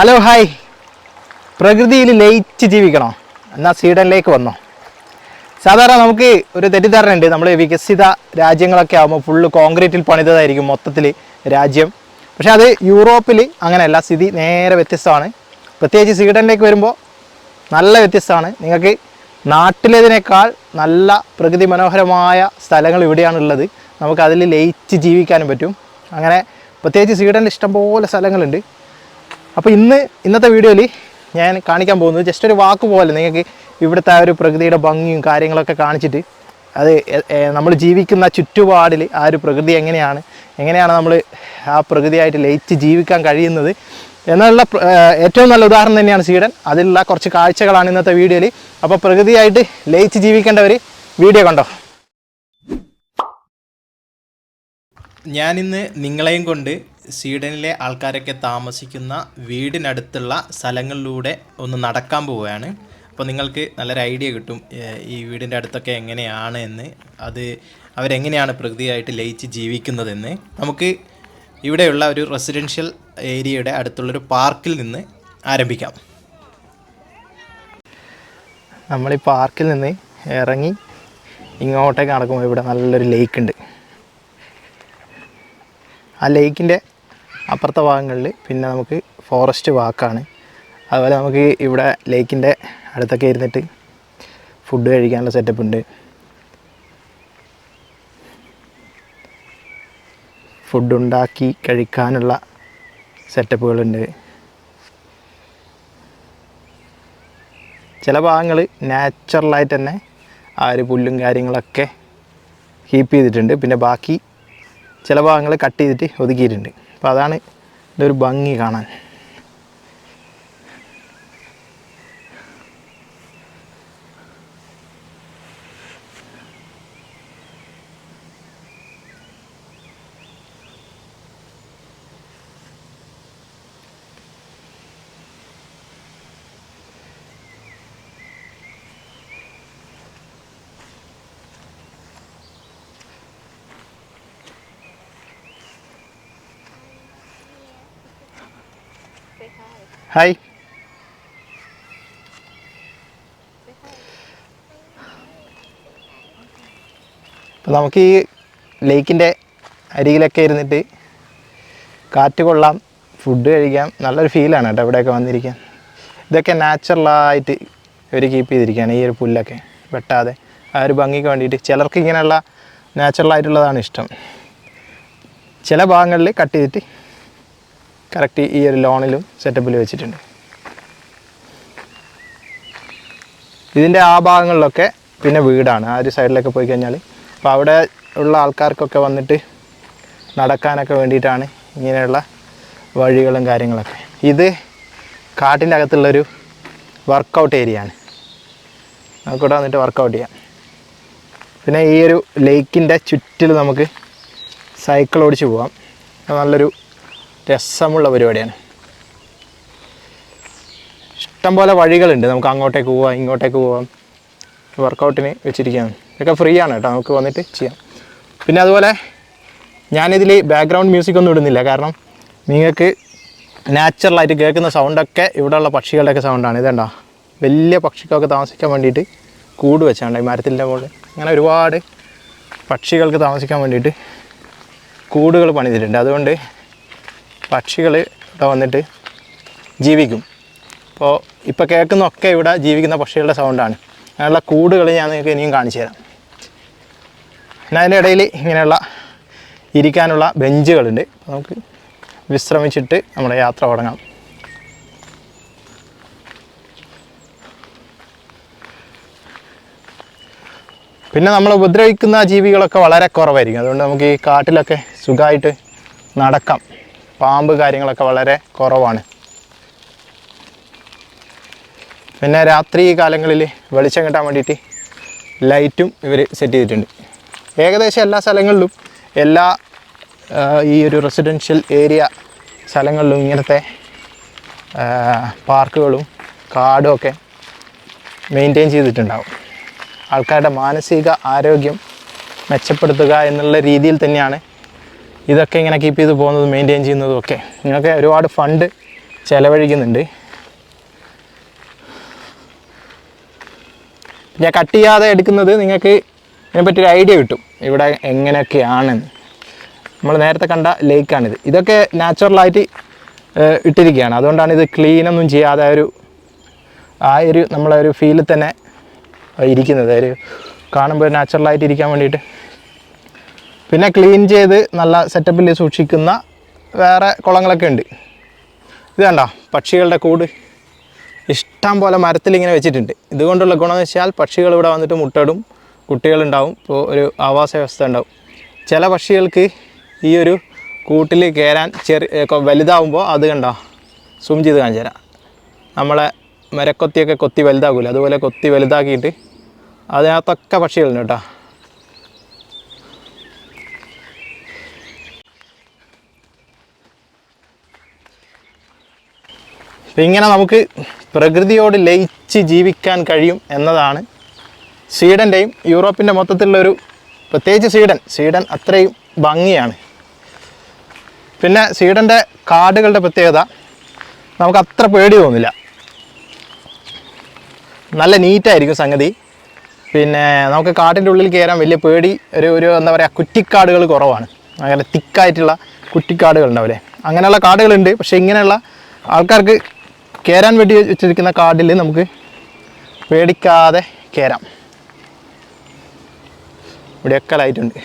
Hello hi പ്രകൃതിയിൽ ലയിച്ച് ജീവിക്കണോ? എന്നാൽ സ്വീഡനിലേക്ക് വന്നോ? സാധാരണ നമുക്ക് ഒരു തെറ്റിദ്ധാരണ ഉണ്ട്. നമ്മൾ വികസിത രാജ്യങ്ങളൊക്കെ ആകുമ്പോൾ ഫുള്ള് കോൺക്രീറ്റിൽ പണിതതായിരിക്കും മൊത്തത്തിൽ രാജ്യം. പക്ഷേ അത് യൂറോപ്പിൽ അങ്ങനെയല്ല സ്ഥിതി നേരെ വ്യത്യസ്തമാണ്. പ്രത്യേകിച്ച് സ്വീഡനിലേക്ക് വരുമ്പോൾ നല്ല വ്യത്യസ്തമാണ്. നിങ്ങൾക്ക് നാട്ടിലേതിനേക്കാൾ നല്ല പ്രകൃതി മനോഹരമായ സ്ഥലങ്ങൾ ഇവിടെയാണുള്ളത് നമുക്ക് അതിൽ ലയിച്ച് ജീവിക്കാനും പറ്റും. അങ്ങനെ പ്രത്യേകിച്ച് സ്വീഡനിൽ ഇഷ്ടംപോലെ സ്ഥലങ്ങളുണ്ട്. അപ്പോൾ ഇന്ന് ഇന്നത്തെ വീഡിയോയിൽ ഞാൻ കാണിക്കാൻ പോകുന്നത് ജസ്റ്റ് ഒരു വാക്ക് പോലെ നിങ്ങൾക്ക് ഇവിടുത്തെ ആ ഒരു പ്രകൃതിയുടെ ഭംഗിയും കാര്യങ്ങളൊക്കെ കാണിച്ചിട്ട് അത് നമ്മൾ ജീവിക്കുന്ന ചുറ്റുപാടിൽ ആ ഒരു പ്രകൃതി എങ്ങനെയാണ് എങ്ങനെയാണ് നമ്മൾ ആ പ്രകൃതിയായിട്ട് ലയിച്ച് ജീവിക്കാൻ കഴിയുന്നത്. എന്നുള്ള ഏറ്റവും നല്ല ഉദാഹരണം തന്നെയാണ് സീഡൻ അതിലുള്ള കുറച്ച് കാഴ്ചകളാണ് ഇന്നത്തെ വീഡിയോയിൽ. അപ്പോൾ പ്രകൃതിയായിട്ട് ലയിച്ച് ജീവിക്കേണ്ടവർ വീഡിയോ കണ്ടോ? ഞാനിന്ന് നിങ്ങളെയും കൊണ്ട് സ്വീഡനിലെ ആൾക്കാരൊക്കെ താമസിക്കുന്ന വീടിനടുത്തുള്ള സ്ഥലങ്ങളിലൂടെ ഒന്ന് നടക്കാൻ പോവുകയാണ്. അപ്പോൾ നിങ്ങൾക്ക് നല്ലൊരു ഐഡിയ കിട്ടും ഈ വീടിന്റെ അടുത്തൊക്കെ എങ്ങനെയാണ് എന്ന്. അത് അവരെങ്ങനെയാണ് പ്രകൃതിയായിട്ട് ലയിച്ച് ജീവിക്കുന്നതെന്ന്. നമുക്ക് ഇവിടെയുള്ള ഒരു റെസിഡൻഷ്യൽ ഏരിയയുടെ അടുത്തുള്ളൊരു പാർക്കിൽ നിന്ന് ആരംഭിക്കാം. നമ്മൾ ഈ പാർക്കിൽ നിന്ന് ഇറങ്ങി ഇങ്ങോട്ടേക്ക് നടക്കുമ്പോൾ ഇവിടെ നല്ലൊരു ലേക്ക് ഉണ്ട് ആ ലേക്കിന്റെ അപ്പുറത്തെ ഭാഗങ്ങളിൽ പിന്നെ നമുക്ക് ഫോറസ്റ്റ് വാക്കാണ്. അതുപോലെ നമുക്ക് ഇവിടെ ലേക്കിന്റെ അടുത്തൊക്കെ ഇരുന്നിട്ട് ഫുഡ് കഴിക്കാനുള്ള സെറ്റപ്പ് ഉണ്ട്. ഫുഡ് ഉണ്ടാക്കി കഴിക്കാനുള്ള സെറ്റപ്പുകളുണ്ട് ചില ഭാഗങ്ങൾ നാച്ചുറലായിട്ട് തന്നെ ആ ഒരു പുല്ലും കാര്യങ്ങളൊക്കെ കീപ്പ് ചെയ്തിട്ടുണ്ട്. പിന്നെ ബാക്കി ചില ഭാഗങ്ങൾ കട്ട് ചെയ്തിട്ട് ഒതുക്കിയിട്ടുണ്ട്. അപ്പോൾ അതാണ് ഇതിന്റെ ഒരു ഭംഗി കാണാൻ. ഹായ്. അപ്പോൾ നമുക്ക് ഈ ലേക്കിന്റെ അരികിലൊക്കെ ഇരുന്നിട്ട് കാറ്റ് കൊള്ളാം ഫുഡ് കഴിക്കാം നല്ലൊരു ഫീലാണ് കേട്ടോ ഇവിടെയൊക്കെ വന്നിരിക്കാൻ. ഇതൊക്കെ നാച്ചുറലായിട്ട് ഇവർ കീപ്പ് ചെയ്തിരിക്കുകയാണ് ഈ ഒരു പുല്ലൊക്കെ വെട്ടാതെ. ആ ഒരു ഭംഗിക്ക് വേണ്ടിയിട്ട് ചിലർക്ക് ഇങ്ങനെയുള്ള നാച്ചുറലായിട്ടുള്ളതാണ് ഇഷ്ടം. ചില ഭാഗങ്ങളിൽ കട്ട് ചെയ്തിട്ട് കറക്റ്റ് ഈ ഒരു ലോണിലും സെറ്റപ്പിൽ വെച്ചിട്ടുണ്ട്. ഇതിന്റെ ആ ഭാഗങ്ങളിലൊക്കെ പിന്നെ വീടാണ്. ആ ഒരു സൈഡിലൊക്കെ പോയി കഴിഞ്ഞാൽ അപ്പോൾ അവിടെ ഉള്ള ആൾക്കാർക്കൊക്കെ വന്നിട്ട് നടക്കാനൊക്കെ വേണ്ടിയിട്ടാണ് ഇങ്ങനെയുള്ള വഴികളും കാര്യങ്ങളൊക്കെ. ഇത് കാട്ടിന്റെ അകത്തുള്ളൊരു വർക്കൗട്ട് ഏരിയ ആണ്. നമുക്കിവിടെ വന്നിട്ട് വർക്കൗട്ട് ചെയ്യാം. പിന്നെ ഈ ഒരു ലേക്കിന്റെ ചുറ്റിൽ നമുക്ക് സൈക്കിൾ ഓടിച്ച് പോവാം. നല്ലൊരു രസമുള്ള പരിപാടിയാണ്. ഇഷ്ടംപോലെ വഴികളുണ്ട്. നമുക്ക് അങ്ങോട്ടേക്ക് പോവാം ഇങ്ങോട്ടേക്ക് പോവാം. വർക്കൗട്ടിന് വെച്ചിരിക്കുകയാണ്. ഇതൊക്കെ ഫ്രീ ആണ് കേട്ടോ. നമുക്ക് വന്നിട്ട് ചെയ്യാം. പിന്നെ അതുപോലെ ഞാനിതിൽ ബാക്ക്ഗ്രൗണ്ട് മ്യൂസിക് ഒന്നും ഇടുന്നില്ല. കാരണം നിങ്ങൾക്ക് നാച്ചുറലായിട്ട് കേൾക്കുന്ന സൗണ്ടൊക്കെ ഇവിടെയുള്ള പക്ഷികളുടെയൊക്കെ സൗണ്ടാണ് ഇതേണ്ടോ? വലിയ പക്ഷിക്കൊക്കെ താമസിക്കാൻ വേണ്ടിയിട്ട് കൂട് വെച്ചാണ്ട് മരത്തിന്റെ മുകളിൽ. അങ്ങനെ ഒരുപാട് പക്ഷികൾക്ക് താമസിക്കാൻ വേണ്ടിയിട്ട് കൂടുകൾ പണിതിട്ടുണ്ട്. അതുകൊണ്ട് പക്ഷികൾ ഇവിടെ വന്നിട്ട് ജീവിക്കും. അപ്പോൾ ഇപ്പോൾ കേൾക്കുന്നൊക്കെ ഇവിടെ ജീവിക്കുന്ന പക്ഷികളുടെ സൗണ്ടാണ്. അങ്ങനെയുള്ള കൂടുകൾ ഞാൻ നിങ്ങൾക്ക് ഇനിയും കാണിച്ചു തരാം. പിന്നെ അതിന്റെ ഇടയിൽ ഇങ്ങനെയുള്ള ഇരിക്കാനുള്ള ബെഞ്ചുകളുണ്ട്. അപ്പോൾ നമുക്ക് വിശ്രമിച്ചിട്ട് നമ്മുടെ യാത്ര തുടങ്ങാം. പിന്നെ നമ്മൾ ഉപദ്രവിക്കുന്ന ജീവികളൊക്കെ വളരെ കുറവായിരിക്കും. അതുകൊണ്ട് നമുക്ക് ഈ കാട്ടിലൊക്കെ സുഖമായിട്ട് നടക്കാം. പാമ്പ് കാര്യങ്ങളൊക്കെ വളരെ കുറവാണ്. പിന്നെ രാത്രി കാലങ്ങളിൽ വെളിച്ചം കിട്ടാൻ വേണ്ടിയിട്ട് ലൈറ്റും ഇവർ സെറ്റ് ചെയ്തിട്ടുണ്ട്. ഏകദേശം എല്ലാ സ്ഥലങ്ങളിലും എല്ലാ ഈ ഒരു റെസിഡൻഷ്യൽ ഏരിയ സ്ഥലങ്ങളിലും ഇങ്ങനത്തെ പാർക്കുകളും കാടും ഒക്കെ മെയിന്റെയിൻ ചെയ്തിട്ടുണ്ടാവും. ആൾക്കാരുടെ മാനസിക ആരോഗ്യം മെച്ചപ്പെടുത്തുക എന്നുള്ള രീതിയിൽ തന്നെയാണ് ഇതൊക്കെ ഇങ്ങനെ കീപ്പ് ചെയ്ത് പോകുന്നത് മെയിന്റെയിൻ ചെയ്യുന്നതും ഒക്കെ. ഇങ്ങനെയൊക്കെ ഒരുപാട് ഫണ്ട് ചിലവഴിക്കുന്നുണ്ട്. ഞാൻ കട്ട് ചെയ്യാതെ എടുക്കുന്നത് നിങ്ങൾക്ക് ഇതിനെപ്പറ്റി ഒരു ഐഡിയ കിട്ടും. ഇവിടെ എങ്ങനെയൊക്കെയാണെന്ന്. നമ്മൾ നേരത്തെ കണ്ട ലേക്കാണിത് ഇതൊക്കെ നാച്ചുറലായിട്ട് ഇട്ടിരിക്കുകയാണ്. അതുകൊണ്ടാണ് ഇത് ക്ലീനൊന്നും ചെയ്യാതെ ഒരു ആ ഒരു നമ്മളെ ഒരു ഫീലിൽ തന്നെ ഇരിക്കുന്നത്. ഒരു കാണുമ്പോൾ നാച്ചുറലായിട്ട് ഇരിക്കാൻ വേണ്ടിയിട്ട്. പിന്നെ ക്ലീൻ ചെയ്ത് നല്ല സെറ്റപ്പിൽ സൂക്ഷിക്കുന്ന വേറെ കുളങ്ങളൊക്കെ ഉണ്ട്. ഇത് കണ്ടോ? പക്ഷികളുടെ കൂട്. ഇഷ്ടം പോലെ മരത്തിൽ ഇങ്ങനെ വെച്ചിട്ടുണ്ട്. ഇതുകൊണ്ടുള്ള ഗുണമെന്ന് വെച്ചാൽ പക്ഷികൾ ഇവിടെ വന്നിട്ട് മുട്ടടും കുട്ടികളുണ്ടാവും. ഇപ്പോൾ ഒരു ആവാസ വ്യവസ്ഥ ഉണ്ടാവും. ചില പക്ഷികൾക്ക് ഈ ഒരു കൂട്ടിൽ കയറാൻ ചെറിയ വലുതാവുമ്പോൾ അത് കണ്ടോ? സൂം ചെയ്ത് കാണിച്ചു തരാം. നമ്മളെ മരക്കൊത്തിയൊക്കെ കൊത്തി വലുതാകില്ല അതുപോലെ കൊത്തി വലുതാക്കിയിട്ട് അതിനകത്തൊക്കെ പക്ഷികളുണ്ട് കേട്ടോ. ഇങ്ങനെ നമുക്ക് പ്രകൃതിയോട് ലയിച്ച് ജീവിക്കാൻ കഴിയും എന്നതാണ് സ്വീഡന്റെയും യൂറോപ്പിന്റെ മൊത്തത്തിലുള്ളൊരു പ്രത്യേകിച്ച് സ്വീഡൻ. സ്വീഡൻ അത്രയും ഭംഗിയാണ്. പിന്നെ സ്വീഡന്റെ കാടുകളുടെ പ്രത്യേകത നമുക്ക് അത്ര പേടി തോന്നില്ല. നല്ല നീറ്റായിരിക്കും സംഗതി. പിന്നെ നമുക്ക് കാട്ടിന്റെ ഉള്ളിൽ കയറാൻ വലിയ പേടി ഒരു ഒരു എന്താ പറയുക കുറ്റിക്കാടുകൾ കുറവാണ്. അങ്ങനെ തിക്കായിട്ടുള്ള കുറ്റിക്കാടുകൾ ഉണ്ടാവില്ലേ അങ്ങനെയുള്ള കാടുകളുണ്ട് പക്ഷേ ഇങ്ങനെയുള്ള ആൾക്കാർക്ക് കയറാൻ വേണ്ടി വെച്ചിരിക്കുന്ന കാർഡിൽ നമുക്ക് പേടിക്കാതെ കയറാം ഇവിടെയൊക്കെ ലൈറ്റുണ്ട്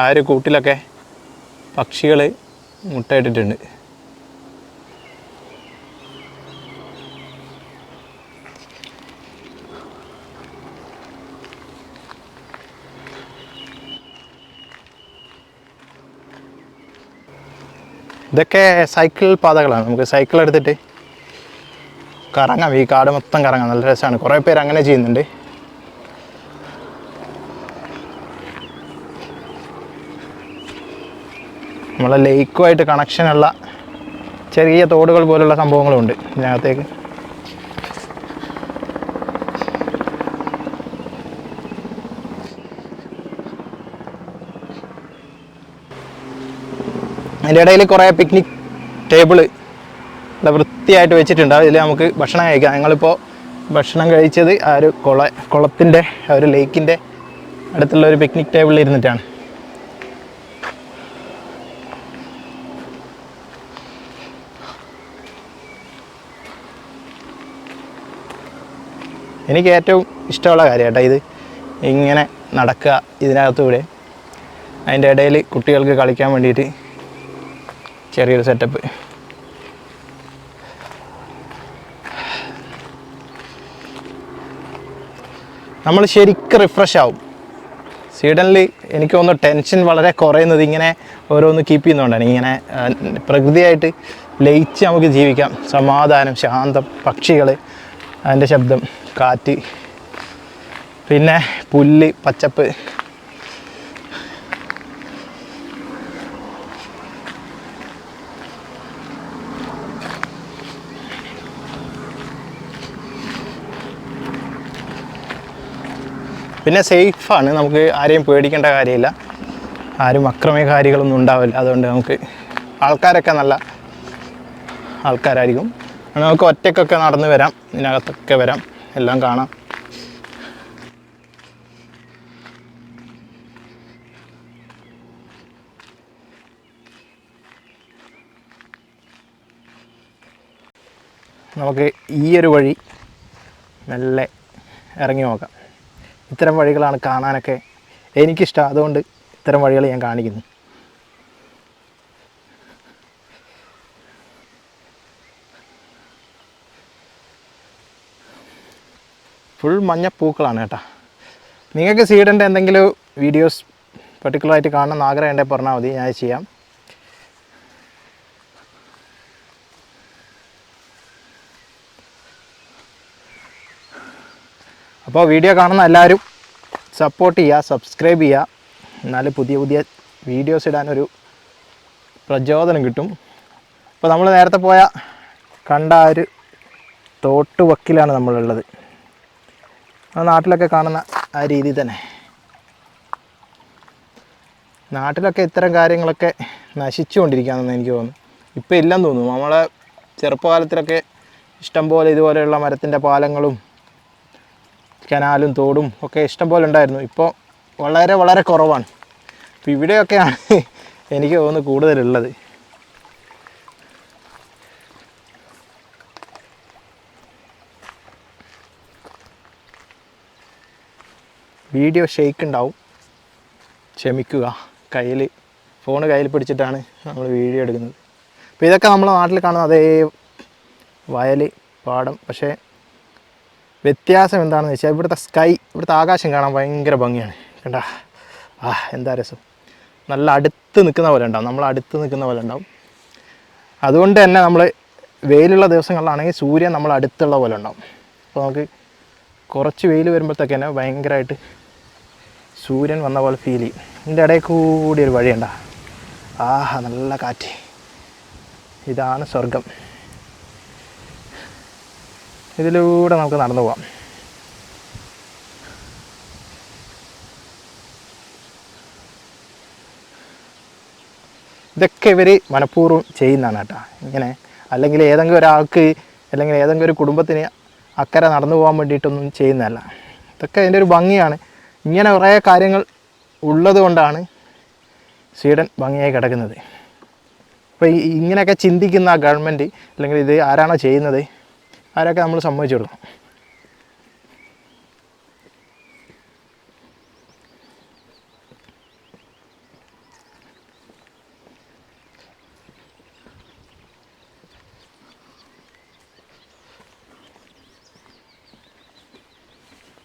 ആ ഒരു കൂട്ടിലൊക്കെ പക്ഷികൾ മുട്ടയിട്ടിട്ടുണ്ട്. ഇതൊക്കെ സൈക്കിൾ പാതകളാണ്. നമുക്ക് സൈക്കിൾ എടുത്തിട്ട് കറങ്ങാം. ഈ കാട് മൊത്തം കറങ്ങാം. നല്ല രസമാണ് കുറേ പേര് അങ്ങനെ ചെയ്യുന്നുണ്ട്. നമ്മളെ ലേക്കുമായിട്ട് കണക്ഷനുള്ള ചെറിയ തോടുകൾ പോലുള്ള സംഭവങ്ങളുണ്ട് ഇതിനകത്തേക്ക്. അതിന്റെ ഇടയിൽ കുറേ പിക്നിക് ടേബിൾ ഇവിടെ വൃത്തിയായിട്ട് വെച്ചിട്ടുണ്ട്. അതിൽ നമുക്ക് ഭക്ഷണം കഴിക്കാം. ഞങ്ങളിപ്പോൾ ഭക്ഷണം കഴിച്ചത് ആ ഒരു കുള കുളത്തിന്റെ ആ ഒരു ലേക്കിന്റെ അടുത്തുള്ള ഒരു പിക്നിക് ടേബിളിൽ ഇരുന്നിട്ടാണ്. എനിക്ക് ഏറ്റവും ഇഷ്ടമുള്ള കാര്യം കേട്ടോ ഇത്. ഇങ്ങനെ നടക്കുക ഇതിനകത്തൂടെ. അതിന്റെ ഇടയിൽ കുട്ടികൾക്ക് കളിക്കാൻ വേണ്ടിയിട്ട് ചെറിയൊരു സെറ്റപ്പ് നമ്മൾ ശരിക്കും റിഫ്രഷ് ആവും. സ്വീഡനിൽ എനിക്ക് തോന്നുന്നു ടെൻഷൻ വളരെ കുറയുന്നത് ഇങ്ങനെ ഓരോന്ന് കീപ്പ് ചെയ്യുന്നതുകൊണ്ടാണ്. ഇങ്ങനെ പ്രകൃതിയായിട്ട് ലയിച്ച് നമുക്ക് ജീവിക്കാം. സമാധാനം ശാന്തം പക്ഷികൾ അതിന്റെ ശബ്ദം കാറ്റ്. പിന്നെ പുല്ല് പച്ചപ്പ്. പിന്നെ സേഫാണ്. നമുക്ക് ആരെയും പേടിക്കേണ്ട കാര്യമില്ല. ആരും അക്രമകാരികളൊന്നും ഉണ്ടാവില്ല. അതുകൊണ്ട് നമുക്ക് ആൾക്കാരൊക്കെ നല്ല ആൾക്കാരായിരിക്കും. നമുക്ക് ഒറ്റക്കൊക്കെ നടന്ന് വരാം. ഇതിനകത്തൊക്കെ വരാം. എല്ലാം കാണാം. നമുക്ക് ഈ ഒരു വഴി നല്ല ഇറങ്ങി നോക്കാം. ഇത്തരം വഴികളാണ് കാണാനൊക്കെ എനിക്കിഷ്ടം. അതുകൊണ്ട് ഇത്തരം വഴികൾ ഞാൻ കാണിക്കുന്നു. ഫുൾ മഞ്ഞ പൂക്കളാണ് കേട്ടോ. നിങ്ങൾക്ക് സീഡന്റെ എന്തെങ്കിലും വീഡിയോസ് പർട്ടിക്കുലറായിട്ട് കാണണമെന്ന് ആഗ്രഹം ഉണ്ടെങ്കിൽ പറഞ്ഞാൽ മതി. ഞാൻ ചെയ്യാം. അപ്പോൾ വീഡിയോ കാണുന്ന എല്ലാവരും സപ്പോർട്ട് ചെയ്യുക സബ്സ്ക്രൈബ് ചെയ്യുക. എന്നാൽ പുതിയ പുതിയ വീഡിയോസ് ഇടാനൊരു പ്രചോദനം കിട്ടും. അപ്പോൾ നമ്മൾ നേരത്തെ പോയ കണ്ട ആ ഒരു തോട്ട് വക്കിലാണ് നമ്മളുള്ളത്. നാട്ടിലൊക്കെ കാണുന്ന ആ രീതി തന്നെ. നാട്ടിലൊക്കെ ഇത്തരം കാര്യങ്ങളൊക്കെ നശിച്ചുകൊണ്ടിരിക്കുകയാണെന്ന് എനിക്ക് തോന്നുന്നു. ഇപ്പം ഇല്ലെന്ന് തോന്നുന്നു. നമ്മളെ ചെറുപ്പകാലത്തിലൊക്കെ ഇഷ്ടംപോലെ ഇതുപോലെയുള്ള മരത്തിന്റെ പാലങ്ങളും കനാലും തോടും ഒക്കെ ഇഷ്ടംപോലെ ഉണ്ടായിരുന്നു. ഇപ്പോൾ വളരെ വളരെ കുറവാണ്. അപ്പോൾ ഇവിടെയൊക്കെയാണ് എനിക്ക് തോന്നുന്നു കൂടുതലുള്ളത്. വീഡിയോ ഷെയ്ക്ക് ഉണ്ടാവും. ക്ഷമിക്കുക. കയ്യിൽ ഫോൺ കയ്യിൽ പിടിച്ചിട്ടാണ് നമ്മൾ വീഡിയോ എടുക്കുന്നത്. അപ്പോൾ ഇതൊക്കെ നമ്മൾ നാട്ടിൽ കാണുന്ന അതേ വയൽ പാടം. പക്ഷേ വ്യത്യാസം എന്താണെന്ന് വെച്ചാൽ ഇവിടുത്തെ സ്കൈ ഇവിടുത്തെ ആകാശം കാണാൻ ഭയങ്കര ഭംഗിയാണ്. കണ്ട? ആ എന്താ രസം. നല്ല അടുത്ത് നിൽക്കുന്ന പോലെ ഉണ്ടാവും. നമ്മൾ അടുത്ത് നിൽക്കുന്ന പോലെ ഉണ്ടാവും. അതുകൊണ്ട് തന്നെ നമ്മൾ വെയിലുള്ള ദിവസങ്ങളിലാണെങ്കിൽ സൂര്യൻ നമ്മൾ അടുത്തുള്ള പോലെ ഉണ്ടാവും. അപ്പോൾ നമുക്ക് കുറച്ച് വെയിൽ വരുമ്പോഴത്തേക്ക് തന്നെ ഭയങ്കരമായിട്ട് സൂര്യൻ വന്ന പോലെ ഫീൽ ചെയ്യും. ഇതിന്റെ ഇടയിൽ കൂടി ഒരു വഴിയുണ്ടാ. ആഹാ നല്ല കാറ്റ്. ഇതാണ് സ്വർഗം ഇതിലൂടെ നമുക്ക് നടന്നു പോവാം. ഇതൊക്കെ ഇവർ മനഃപൂർവം ചെയ്യുന്നതാണ് കേട്ടോ. ഇങ്ങനെ അല്ലെങ്കിൽ ഏതെങ്കിലും ഒരാൾക്ക് അല്ലെങ്കിൽ ഏതെങ്കിലും ഒരു കുടുംബത്തിന് അക്കരെ നടന്നു പോകാൻ വേണ്ടിയിട്ടൊന്നും ചെയ്യുന്നതല്ല. ഇതൊക്കെ അതിന്റെ ഒരു ഭംഗിയാണ്. ഇങ്ങനെ കുറേ കാര്യങ്ങൾ ഉള്ളത് കൊണ്ടാണ് സ്വീഡൻ ഭംഗിയായി കിടക്കുന്നത്. അപ്പോൾ ഇങ്ങനെയൊക്കെ ചിന്തിക്കുന്ന ഗവൺമെന്റ് അല്ലെങ്കിൽ ഇത് ആരാണോ ചെയ്യുന്നത് ആരൊക്കെ നമ്മൾ സമ്മതിച്ചു കൊടുക്കണം.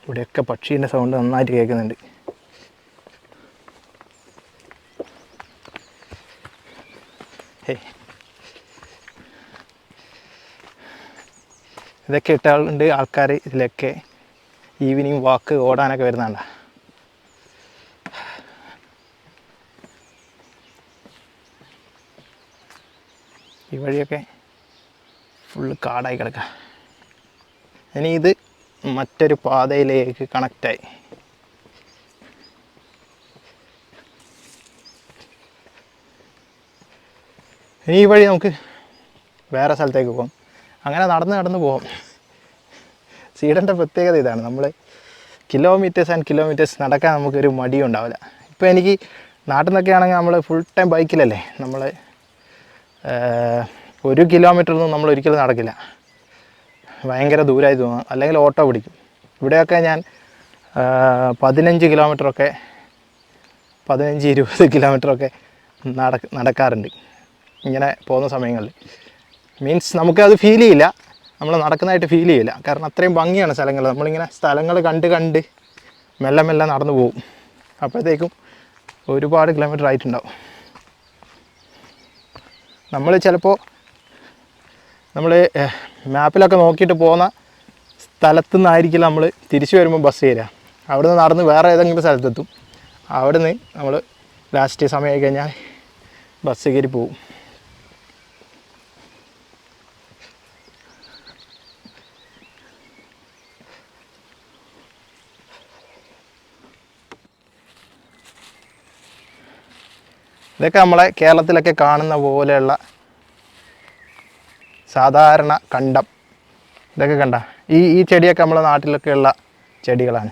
ഇവിടെയൊക്കെ പക്ഷീന്റെ സൗണ്ട് നന്നായിട്ട് കേൾക്കുന്നുണ്ട്. ഹേ ഇതൊക്കെ ഇട്ടുണ്ട് ആൾക്കാർ ഇതിലൊക്കെ. ഈവനിങ് വാക്ക് ഓടാനൊക്കെ വരുന്നുണ്ട ഈ വഴിയൊക്കെ ഫുള്ള് കാടായി കിടക്കുക ഇനി ഇത് മറ്റൊരു പാതയിലേക്ക് കണക്റ്റായി ഇനി ഈ വഴി നമുക്ക് വേറെ സ്ഥലത്തേക്ക് പോകാം. അങ്ങനെ നടന്ന് നടന്ന് പോകും സ്വീഡന്റെ പ്രത്യേകത ഇതാണ്. നമ്മൾ കിലോമീറ്റേഴ്സ് ആൻഡ് കിലോമീറ്റേഴ്സ് നടക്കാൻ നമുക്കൊരു മടിയും ഉണ്ടാവില്ല. ഇപ്പോൾ എനിക്ക് നാട്ടിൽ നിന്നൊക്കെ ആണെങ്കിൽ നമ്മൾ ഫുൾ ടൈം ബൈക്കിലല്ലേ നമ്മൾ ഒരു കിലോമീറ്റർ ഒന്നും നമ്മൾ ഒരിക്കലും നടക്കില്ല. ഭയങ്കര ദൂരമായി തോന്നും. അല്ലെങ്കിൽ ഓട്ടോ പിടിക്കും. ഇവിടെയൊക്കെ ഞാൻ പതിനഞ്ച് കിലോമീറ്ററൊക്കെ പതിനഞ്ച് ഇരുപത് കിലോമീറ്ററൊക്കെ നട നടക്കാറുണ്ട്. ഇങ്ങനെ പോകുന്ന സമയങ്ങളിൽ. മീൻസ് നമുക്കത് ഫീൽ ചെയ്യില്ല. നമ്മൾ നടക്കുന്നതായിട്ട് ഫീൽ ചെയ്യില്ല. കാരണം അത്രയും ഭംഗിയാണ് സ്ഥലങ്ങൾ നമ്മളിങ്ങനെ സ്ഥലങ്ങൾ കണ്ട് കണ്ട് മെല്ലെ മെല്ലെ നടന്നു പോകും. അപ്പോഴത്തേക്കും ഒരുപാട് കിലോമീറ്റർ ആയിട്ടുണ്ടാവും. നമ്മൾ ചിലപ്പോൾ നമ്മൾ മാപ്പിലൊക്കെ നോക്കിയിട്ട് പോകുന്ന സ്ഥലത്തു നിന്നായിരിക്കില്ല നമ്മൾ തിരിച്ചു വരുമ്പോൾ ബസ് കയറുക അവിടെ നിന്ന് നടന്ന് വേറെ ഏതെങ്കിലും സ്ഥലത്തെത്തും. അവിടെ നിന്ന് നമ്മൾ ലാസ്റ്റ് സമയമായി കഴിഞ്ഞാൽ ബസ് കയറി പോവും ഇതൊക്കെ നമ്മളെ കേരളത്തിലൊക്കെ കാണുന്ന പോലെയുള്ള സാധാരണ കണ്ടം. ഇതൊക്കെ കണ്ട. ഈ ഈ ചെടിയൊക്കെ നമ്മളെ നാട്ടിലൊക്കെ ഉള്ള ചെടികളാണ്.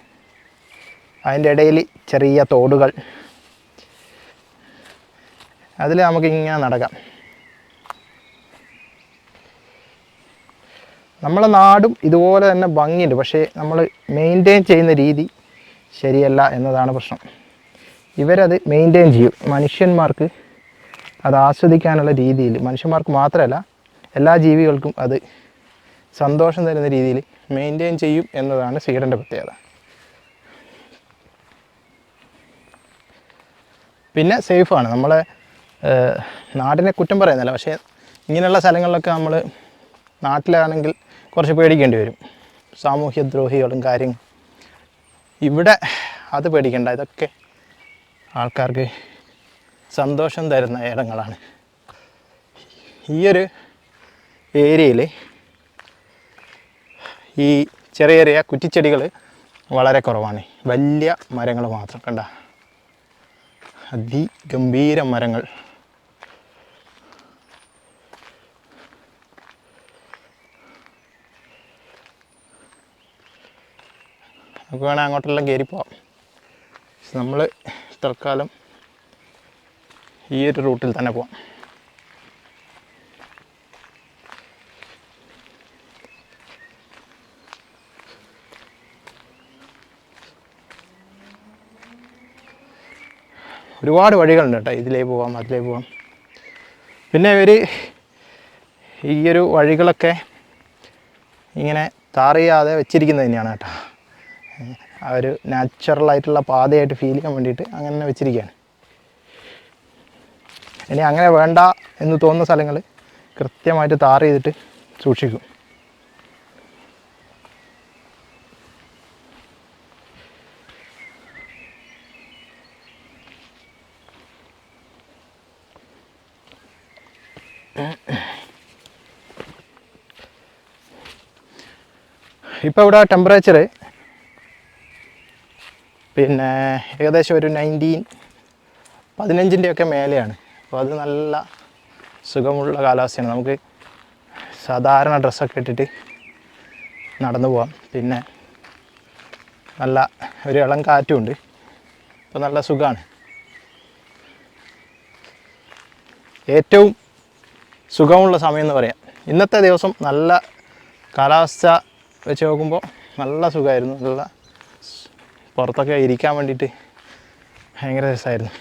അതിന്റെ ഇടയിൽ ചെറിയ തോടുകൾ. അതിൽ നമുക്ക് ഇങ്ങനെ നടക്കാം. നമ്മളെ നാടും ഇതുപോലെ തന്നെ ഭംഗിയുണ്ട്. പക്ഷേ നമ്മൾ മെയിന്റെയിൻ ചെയ്യുന്ന രീതി ശരിയല്ല എന്നതാണ് പ്രശ്നം. ഇവരത് മെയിന്റെയിൻ ചെയ്യും. മനുഷ്യന്മാർക്ക് അത് ആസ്വദിക്കാനുള്ള രീതിയിൽ. മനുഷ്യന്മാർക്ക് മാത്രമല്ല എല്ലാ ജീവികൾക്കും അത് സന്തോഷം തരുന്ന രീതിയിൽ മെയിന്റെയിൻ ചെയ്യും എന്നതാണ് സീഡന്റെ പ്രത്യേകത. പിന്നെ സേഫാണ് നമ്മളെ നാടിനെ കുറ്റം പറയുന്നില്ല. പക്ഷേ ഇങ്ങനെയുള്ള സ്ഥലങ്ങളിലൊക്കെ നമ്മൾ നാട്ടിലാണെങ്കിൽ കുറച്ച് പേടിക്കേണ്ടി വരും. സാമൂഹ്യ ദ്രോഹികളും കാര്യങ്ങളും. ഇവിടെ അത് പേടിക്കേണ്ട. ഇതൊക്കെ ആൾക്കാർക്ക് സന്തോഷം തരുന്ന ഇടങ്ങളാണ്. ഈയൊരു ഏരിയയിൽ ഈ ചെറിയ ചെറിയ കുറ്റിച്ചെടികൾ വളരെ കുറവാണ്. വലിയ മരങ്ങൾ മാത്രം കണ്ട അതിഗംഭീര മരങ്ങൾ. നമുക്ക് വേണേൽ അങ്ങോട്ടെല്ലാം കയറി പോവാം. നമ്മൾ തൽക്കാലം ഈ ഒരു റൂട്ടിൽ തന്നെ പോവാം. ഒരുപാട് വഴികളുണ്ട് കേട്ടോ ഇതിലേ പോവാം അതിലേ പോവാം. പിന്നെ ഇവർ ഈയൊരു വഴികളൊക്കെ ഇങ്ങനെ താറിയാതെ വെച്ചിരിക്കുന്നത് തന്നെയാണ് കേട്ടോ. ആ ഒരു നാച്ചുറലായിട്ടുള്ള പാതയായിട്ട് ഫീൽ ചെയ്യാൻ വേണ്ടിയിട്ട് അങ്ങനെ തന്നെ വെച്ചിരിക്കുകയാണ്. ഇനി അങ്ങനെ വേണ്ട എന്ന് തോന്നുന്ന സ്ഥലങ്ങൾ കൃത്യമായിട്ട് താർ ചെയ്തിട്ട് സൂക്ഷിക്കും. ഇപ്പോൾ ഇവിടെ ടെമ്പറേച്ചർ പിന്നെ ഏകദേശം ഒരു നയന്റീൻ പതിനഞ്ചിന്റെയൊക്കെ മേലെയാണ്. അപ്പോൾ അത് നല്ല സുഖമുള്ള കാലാവസ്ഥയാണ്. നമുക്ക് സാധാരണ ഡ്രസ്സൊക്കെ ഇട്ടിട്ട് നടന്നു പോകാം പിന്നെ നല്ല ഒരു ഇളം കാറ്റും ഉണ്ട്. അപ്പോൾ നല്ല സുഖമാണ്. ഏറ്റവും സുഖമുള്ള സമയം എന്ന് പറയാം. ഇന്നത്തെ ദിവസം നല്ല കാലാവസ്ഥ വെച്ച് നോക്കുമ്പോൾ നല്ല സുഖമായിരുന്നു. നല്ല പുറത്തൊക്കെ ഇരിക്കാൻ വേണ്ടിയിട്ട് ഭയങ്കര രസമായിരുന്നു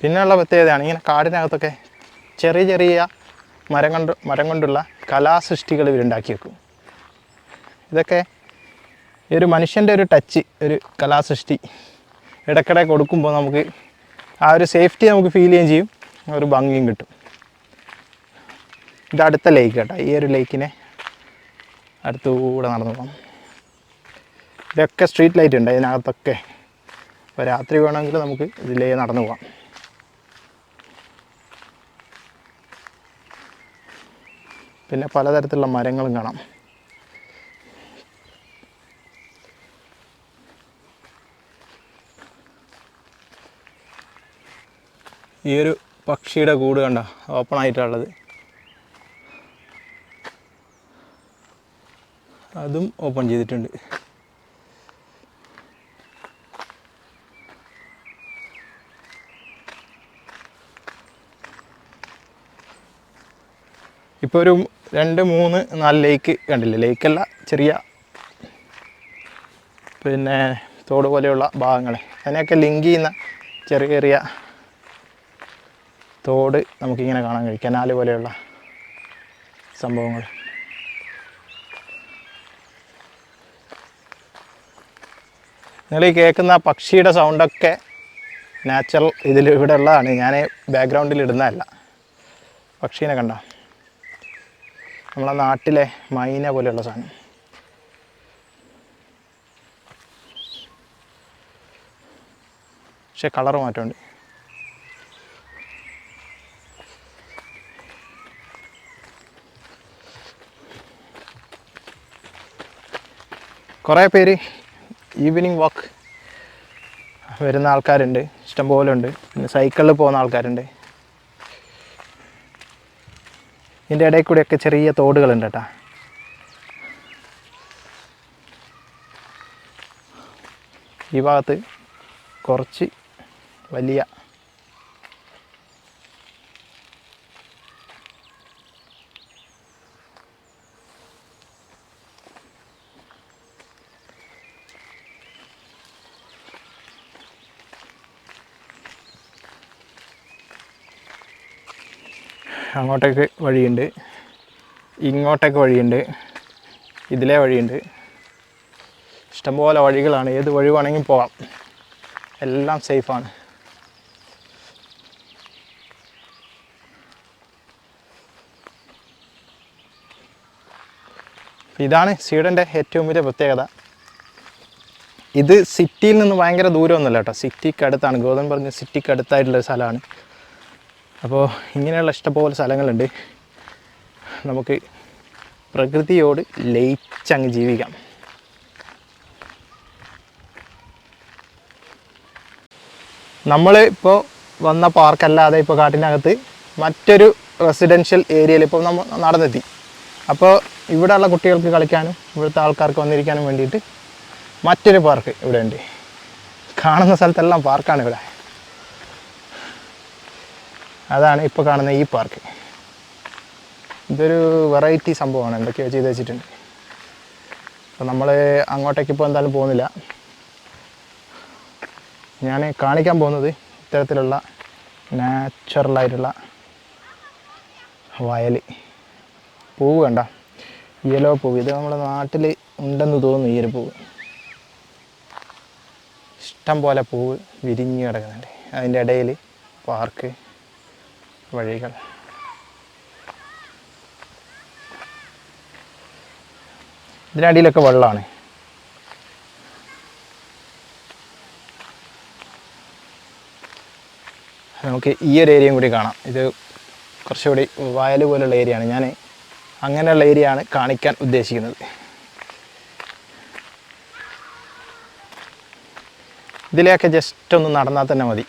പിന്നെയുള്ള പ്രത്യേകതയാണ് ഇങ്ങനെ കാടിനകത്തൊക്കെ ചെറിയ ചെറിയ മരം കൊണ്ട് മരം കൊണ്ടുള്ള കലാസൃഷ്ടികൾ ഇവരുണ്ടാക്കി വെക്കും. ഇതൊക്കെ ഈ ഒരു മനുഷ്യന്റെ ഒരു ടച്ച് ഒരു കലാസൃഷ്ടി ഇടയ്ക്കിടെ കൊടുക്കുമ്പോൾ നമുക്ക് ആ ഒരു സേഫ്റ്റി നമുക്ക് ഫീൽ ചെയ്യുകയും ചെയ്യും ഒരു ഭംഗിയും കിട്ടും. ഇത് അടുത്ത ലേക്ക് കേട്ടോ. ഈ ഒരു ലേക്കിനെ അടുത്തുകൂടെ നടന്നു പോകാം. ഇതൊക്കെ സ്ട്രീറ്റ് ലൈറ്റ് ഉണ്ട്. ഇതിനകത്തൊക്കെ അപ്പോൾ രാത്രി വേണമെങ്കിൽ നമുക്ക് ഇതിലേ നടന്നു പോകാം. പിന്നെ പലതരത്തിലുള്ള മരങ്ങളും കാണാം. ഈ ഒരു പക്ഷിയുടെ കൂട് കണ്ട? ഓപ്പൺ ആയിട്ടുള്ളത്. അതും ഓപ്പൺ ചെയ്തിട്ടുണ്ട്. ഇപ്പോൾ ഒരു രണ്ട് മൂന്ന് നാല് ലേക്ക് കണ്ടില്ലേ? ലേക്കല്ല ചെറിയ പിന്നെ തോട് പോലെയുള്ള ഭാഗങ്ങൾ അതിനെയൊക്കെ ലിങ്ക് ചെയ്യുന്ന ചെറിയ ചെറിയ തോട് നമുക്കിങ്ങനെ കാണാൻ കഴിയും. കനാല് പോലെയുള്ള സംഭവങ്ങൾ നിങ്ങൾ ഈ കേൾക്കുന്ന പക്ഷിയുടെ സൗണ്ടൊക്കെ നാച്ചുറൽ ഇതിൽ ഇവിടെ ഉള്ളതാണ് ഞാൻ ബാക്ക്ഗ്രൗണ്ടിൽ ഇടുന്നതല്ല പക്ഷീനെ കണ്ട? നമ്മളെ നാട്ടിലെ മൈന പോലെയുള്ള സാധനം. പക്ഷെ കളർ മാറ്റമുണ്ട്. കുറേ പേര് ഈവനിങ് വാക്ക് വരുന്ന ആൾക്കാരുണ്ട് ഇഷ്ടംപോലെ ഉണ്ട് പിന്നെ സൈക്കിളിൽ പോകുന്ന ആൾക്കാരുണ്ട്. ഇതിന്റെ ഇടയിൽ കൂടെയൊക്കെ ചെറിയ തോടുകളുണ്ട് കേട്ടോ ഈ ഭാഗത്ത് കുറച്ച് വലിയ അങ്ങോട്ടേക്ക് വഴിയുണ്ട്. ഇങ്ങോട്ടേക്ക് വഴിയുണ്ട്. ഇതിലെ വഴിയുണ്ട്. ഇഷ്ടംപോലെ വഴികളാണ്. ഏത് വഴി വേണമെങ്കിൽ പോകാം എല്ലാം സേഫാണ്. ഇതാണ് സ്വീഡന്റെ ഏറ്റവും വലിയ പ്രത്യേകത. ഇത് സിറ്റിയിൽ നിന്ന് ഭയങ്കര ദൂരമൊന്നുമല്ല കേട്ടോ. സിറ്റിക്ക് അടുത്താണ് ഗോതമ്പ് പറഞ്ഞ സിറ്റിക്ക് അടുത്തായിട്ടുള്ള സ്ഥലമാണ്. അപ്പോൾ ഇങ്ങനെയുള്ള ഇഷ്ടംപോലെ സ്ഥലങ്ങളുണ്ട്. നമുക്ക് പ്രകൃതിയോട് ലയിച്ചങ്ങ് ജീവിക്കാം. നമ്മൾ ഇപ്പോൾ വന്ന പാർക്കല്ലാതെ ഇപ്പോൾ കാട്ടിനകത്ത് മറ്റൊരു റെസിഡൻഷ്യൽ ഏരിയയിൽ ഇപ്പോൾ നമ്മൾ നടന്നെത്തി. അപ്പോൾ ഇവിടെയുള്ള കുട്ടികൾക്ക് കളിക്കാനും ഇവിടുത്തെ ആൾക്കാർക്ക് വന്നിരിക്കാനും വേണ്ടിയിട്ട് മറ്റൊരു പാർക്ക് ഇവിടെ ഉണ്ട് കാണുന്ന സ്ഥലത്തെല്ലാം പാർക്കാണ് ഇവിടെ. അതാണ് ഇപ്പോൾ കാണുന്ന ഈ പാർക്ക് ഇതൊരു വെറൈറ്റി സംഭവമാണ്. എന്തൊക്കെയോ ചെയ്ത് വെച്ചിട്ടുണ്ട്. അപ്പോൾ നമ്മൾ അങ്ങോട്ടേക്ക് ഇപ്പോൾ എന്തായാലും പോകുന്നില്ല. ഞാൻ കാണിക്കാൻ പോകുന്നത് ഇത്തരത്തിലുള്ള നാച്ചുറലായിട്ടുള്ള വയൽ. പൂവ് കണ്ട? യെല്ലോ പൂവ്. ഇത് നമ്മുടെ നാട്ടിൽ ഉണ്ടെന്ന് തോന്നുന്നു ഈ ഒരു പൂവ്. ഇഷ്ടം പോലെ പൂവ് വിരിഞ്ഞ് കിടക്കുന്നുണ്ട്. അതിന്റെ ഇടയിൽ പാർക്ക് വഴികൾ. ഇതിനടിയിലൊക്കെ വെള്ളമാണ് നമുക്ക് ഈ ഒരു ഏരിയയും കൂടി കാണാം. ഇത് കുറച്ചുകൂടി വയൽ പോലുള്ള ഏരിയയാണ്. ഞാൻ അങ്ങനെയുള്ള ഏരിയ ആണ് കാണിക്കാൻ ഉദ്ദേശിക്കുന്നത്. ഇതിലെയൊക്കെ ജസ്റ്റ് ഒന്ന് നടന്നാൽ തന്നെ മതി.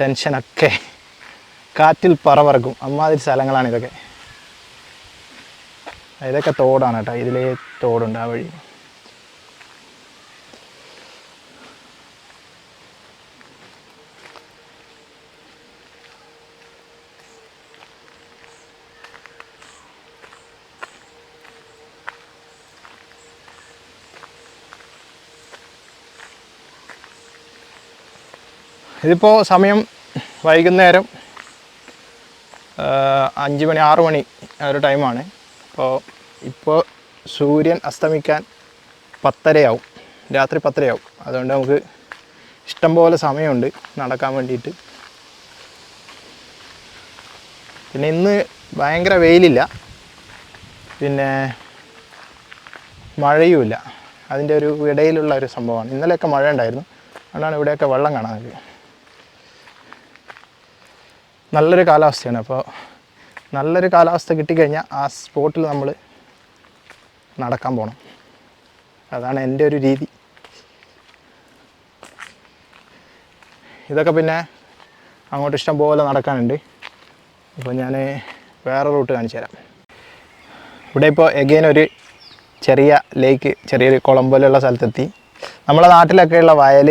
ടെൻഷനൊക്കെ കാറ്റിൽ പറവറക്കും. അമ്മാതിരി സ്ഥലങ്ങളാണ് ഇതൊക്കെ. ഇതൊക്കെ തോടാണ് കേട്ടോ. ഇതിലേ തോടുണ്ട് ആ വഴി. ഇതിപ്പോൾ സമയം വൈകുന്നേരം. അഞ്ച് മണി ആറ് മണി ഒരു ടൈമാണ് അപ്പോൾ ഇപ്പോൾ സൂര്യൻ അസ്തമിക്കാൻ പത്തരയാവും. രാത്രി പത്തരയാവും. അതുകൊണ്ട് നമുക്ക് ഇഷ്ടം പോലെ സമയമുണ്ട് നടക്കാൻ വേണ്ടിയിട്ട്. പിന്നെ ഇന്ന് ഭയങ്കര വെയിലില്ല. പിന്നെ മഴയുമില്ല. അതിന്റെ ഒരു ഇടയിലുള്ള ഒരു സംഭവമാണ്. ഇന്നലെയൊക്കെ മഴ ഉണ്ടായിരുന്നു അതുകൊണ്ടാണ് ഇവിടെയൊക്കെ വെള്ളം കാണാൻ നല്ലൊരു കാലാവസ്ഥയാണ്. അപ്പോൾ നല്ലൊരു കാലാവസ്ഥ കിട്ടിക്കഴിഞ്ഞാൽ ആ സ്പോട്ടിൽ നമ്മൾ നടക്കാൻ പോകണം അതാണ് എന്റെ ഒരു രീതി. ഇതൊക്കെ പിന്നെ അങ്ങോട്ട് ഇഷ്ടം പോലെ നടക്കാനുണ്ട്. അപ്പോൾ ഞാൻ വേറെ റൂട്ട് കാണിച്ചു തരാം. ഇവിടെ ഇപ്പോൾ എഗെയിൻ ഒരു ചെറിയ ലേക്ക് ചെറിയൊരു കുളം പോലെയുള്ള സ്ഥലത്തെത്തി. നമ്മളെ നാട്ടിലൊക്കെയുള്ള വയൽ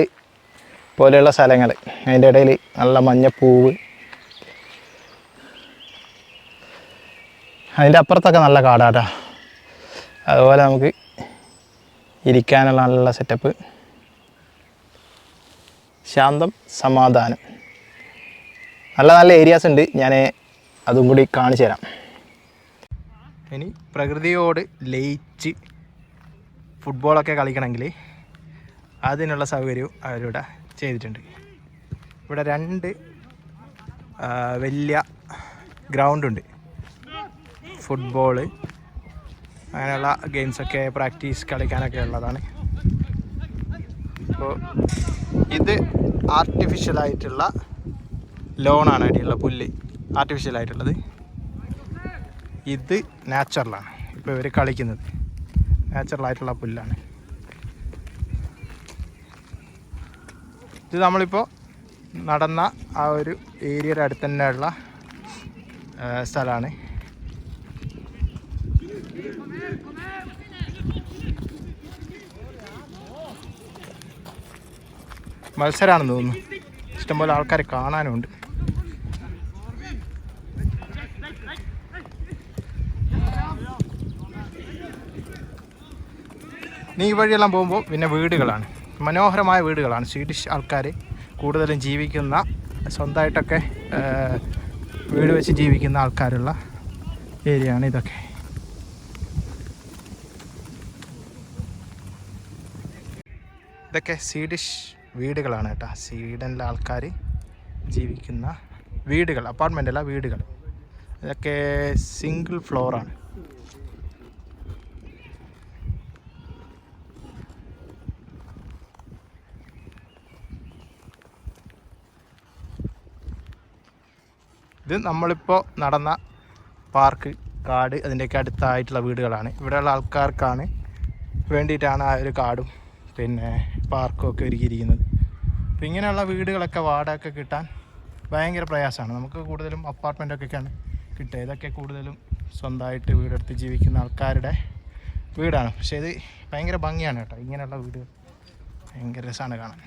പോലെയുള്ള സ്ഥലങ്ങൾ അതിന്റെ ഇടയിൽ നല്ല മഞ്ഞപ്പൂവ് അതിന്റെ അപ്പുറത്തൊക്കെ നല്ല കാടാട്ടാ. അതുപോലെ നമുക്ക് ഇരിക്കാനുള്ള നല്ല സെറ്റപ്പ് ശാന്തം സമാധാനം. നല്ല നല്ല ഏരിയാസ് ഉണ്ട്. ഞാൻ അതും കൂടി കാണിച്ചു തരാം. ഇനി പ്രകൃതിയോട് ലയിച്ച് ഫുട്ബോളൊക്കെ കളിക്കണമെങ്കിൽ അതിനുള്ള സൗകര്യവും അവരിവിടെ ചെയ്തിട്ടുണ്ട്. ഇവിടെ രണ്ട് വലിയ ഗ്രൗണ്ടുണ്ട് ഫുട്ബോൾ അങ്ങനെയുള്ള ഗെയിംസൊക്കെ പ്രാക്ടീസ് കളിക്കാനൊക്കെ ഉള്ളതാണ്. അപ്പോൾ ഇത് ആർട്ടിഫിഷ്യലായിട്ടുള്ള ലോണാണ് അടിയുള്ള പുല്ല്. ആർട്ടിഫിഷ്യലായിട്ടുള്ളത് ഇത് നാച്ചുറലാണ് ഇപ്പോൾ ഇവർ കളിക്കുന്നത്. നാച്ചുറലായിട്ടുള്ള പുല്ലാണ്. ഇത് നമ്മളിപ്പോൾ നടന്ന ആ ഒരു ഏരിയയുടെ അടുത്ത് തന്നെയുള്ള സ്ഥലമാണ്. മത്സരമാണെന്ന് തോന്നുന്നു. ഇഷ്ടംപോലെ ആൾക്കാർ കാണാനുണ്ട്. നീ വഴിയെല്ലാം പോകുമ്പോൾ പിന്നെ വീടുകളാണ്. മനോഹരമായ വീടുകളാണ്. സ്വീഡിഷ് ആൾക്കാർ കൂടുതലും ജീവിക്കുന്ന സ്വന്തമായിട്ടൊക്കെ വീട് വെച്ച് ജീവിക്കുന്ന ആൾക്കാരുള്ള ഏരിയയാണ് ഇതൊക്കെ. ഇതൊക്കെ സ്വീഡിഷ് വീടുകളാണ് കേട്ടോ. സ്വീഡനിലെ ആൾക്കാർ ജീവിക്കുന്ന വീടുകൾ അപ്പാർട്ട്മെന്റ് അല്ല വീടുകൾ. ഇതൊക്കെ സിംഗിൾ ഫ്ലോറാണ് ഇത് നമ്മളിപ്പോൾ നടന്ന പാർക്ക് കാട് അതിന്റെയൊക്കെ അടുത്തായിട്ടുള്ള വീടുകളാണ്. ഇവിടെയുള്ള ആൾക്കാർക്കാണ് വേണ്ടിയിട്ടാണ് ആ ഒരു കാടും പിന്നെ പാർക്കും ഒക്കെ ഒരുക്കിയിരിക്കുന്നത്. അപ്പോൾ ഇങ്ങനെയുള്ള വീടുകളൊക്കെ വാടകയൊക്കെ കിട്ടാൻ ഭയങ്കര പ്രയാസമാണ്. നമുക്ക് കൂടുതലും അപ്പാർട്ട്മെന്റൊക്കെയാണ് കിട്ടുക. ഇതൊക്കെ കൂടുതലും സ്വന്തമായിട്ട് വീടെടുത്ത് ജീവിക്കുന്ന ആൾക്കാരുടെ വീടാണ്. പക്ഷേ ഇത് ഭയങ്കര ഭംഗിയാണ് കേട്ടോ. ഇങ്ങനെയുള്ള വീട് ഭയങ്കര രസമാണ് കാണാൻ.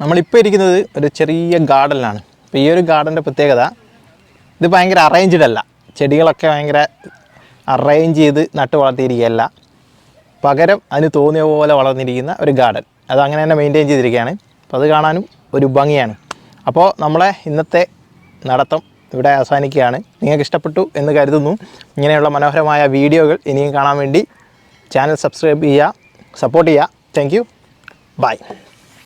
നമ്മളിപ്പോൾ ഇരിക്കുന്നത് ഒരു ചെറിയ ഗാർഡനിലാണ്. അപ്പോൾ ഈ ഒരു ഗാർഡന്റെ പ്രത്യേകത ഇത് ഭയങ്കര അറേഞ്ച്ഡ് അല്ല. ചെടികളൊക്കെ ഭയങ്കര അറേഞ്ച് ചെയ്ത് നട്ട് വളർത്തിയിരിക്കുകയല്ല. പകരം അതിന് തോന്നിയ പോലെ വളർന്നിരിക്കുന്ന ഒരു ഗാർഡൻ. അത് അങ്ങനെ തന്നെ മെയിന്റെയിൻ ചെയ്തിരിക്കുകയാണ്. അപ്പോൾ അത് കാണാനും ഒരു ഭംഗിയാണ്. അപ്പോൾ നമ്മളെ ഇന്നത്തെ നടത്തം ഇവിടെ അവസാനിക്കുകയാണ്. നിങ്ങൾക്ക് ഇഷ്ടപ്പെട്ടു എന്ന് കരുതുന്നു. ഇങ്ങനെയുള്ള മനോഹരമായ വീഡിയോകൾ ഇനിയും കാണാൻ വേണ്ടി ചാനൽ സബ്സ്ക്രൈബ് ചെയ്യുക സപ്പോർട്ട് ചെയ്യുക. Thank you bye